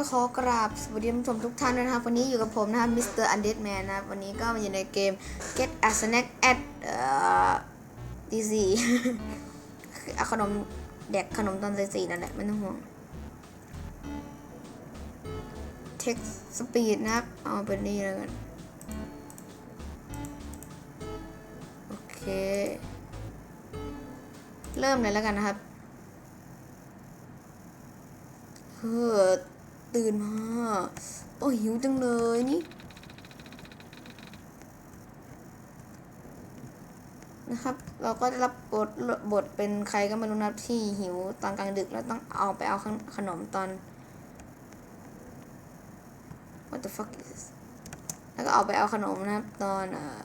ก็ขอกราบสวัสดีท่านผู้ชมทุกท่านนะครับ วันนี้อยู่กับผมนะครับมิสเตอร์อันเดดแมนนะครับ วันนี้ก็มาอยู่ในเกม Get a Snack at เอ่อ DC คือเอาขนมแดกขนมตอนตีสี่นั่นแหละไม่ต้องห่วง Text Speed นะครับ เอาเป็นนี่แล้วกัน โอเค เริ่มเลยแล้วกันนะครับเฮ้อ ตื่นมาโอ้ยหิวจังเลยนี่นะครับ เราก็ได้รับบทบทเป็นใครก็ไม่รู้นะครับที่หิวตอนกลางดึกแล้วต้องเอาไปเอาขนมตอน what the fuck is this แล้วก็เอาไปเอาขนมนะครับตอนอ่า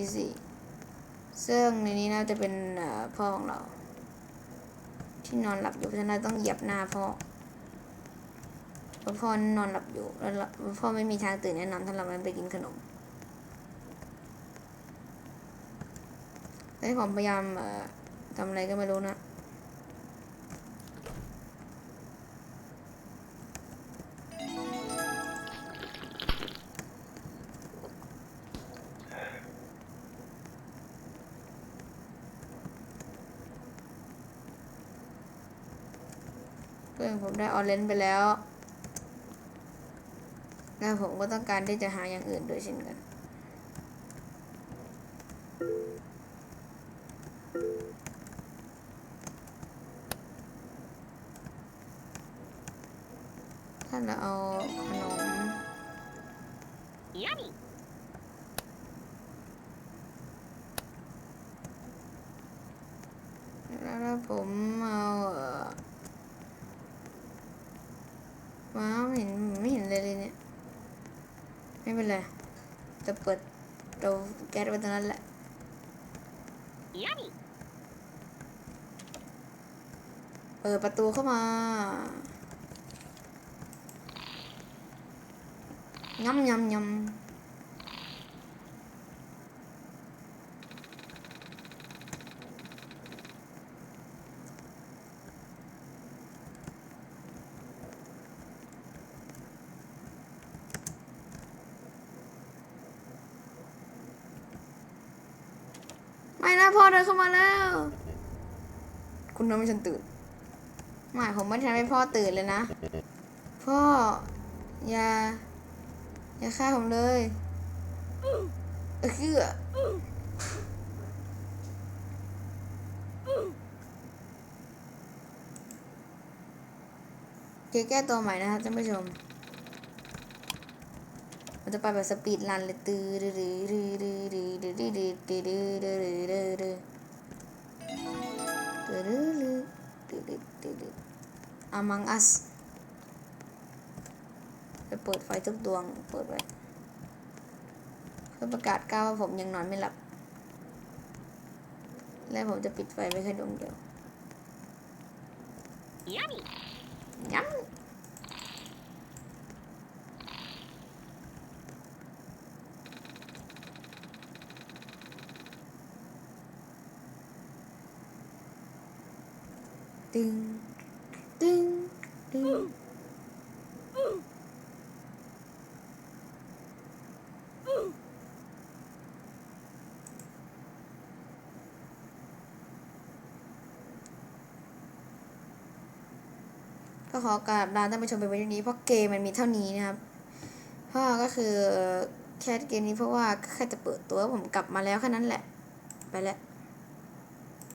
easy ซึ่งในนี้น่าจะเป็นพ่อของเรา ที่นอนหลับอยู่เพราะฉะนั้นต้องเหยียบหน้าพ่อ ราะพ่อนอนหลับอยู่ แล้วพ่อไม่มีทางตื่นแน่นอนถ้าเราไม่ไปกินขนมให้ผมพยายามทำอะไรก็ไม่รู้นะเพื่อนผมได้ออเรนไปแล้ว แล้วผมก็ต้องการที่จะหาอย่างอื่นด้วยเช่นกัน ถ้าเราเอาขนม Yummy. แล้วถ้าผมเอาเอ่อว้าวไม่เห็นไม่เห็นเลยเลยเนี่ย ไม่เป็นไรจะเปิดเตาแก๊สไว้ตรงนั้นแหละ Yummy. เปิดประตูเข้ามายำยำยำ พ่อเดินเข้ามาแล้ว คุณทำให้ฉันตื่นไม่ผมไม่ทำให้พ่อตื่นเลยนะ พ่อ อย่า อย่าฆ่าผมเลยเออคือเกแก้ตัวใหม่นะครับท่านผู้ชมมัน จะไปแบบสปีดรันเลยตื้อดื้อดื้อดื้อดื้อดื้อดื้อดื้อดื้อดื้อดื้อดื้อดื้อดื้อดื้อดื้อ Among Us จะเปิดไฟทุกดวง เปิดไว้เพื่อประกาศก้าวว่าผมยังนอนไม่หลับ และผมจะปิดไฟไว้แค่ดวงเดียว Yummy. ย้ำ ตึงตึงตึงก็ขอกราบลาท่านผู้ชมไปไว้ที่นี้เพราะเกมมันมีเท่านี้นะครับเพราะก็คือแค่เกมนี้เพราะว่าแค่จะเปิดตัวผมกลับมาแล้วแค่นั้นแหละ ไปแล้ว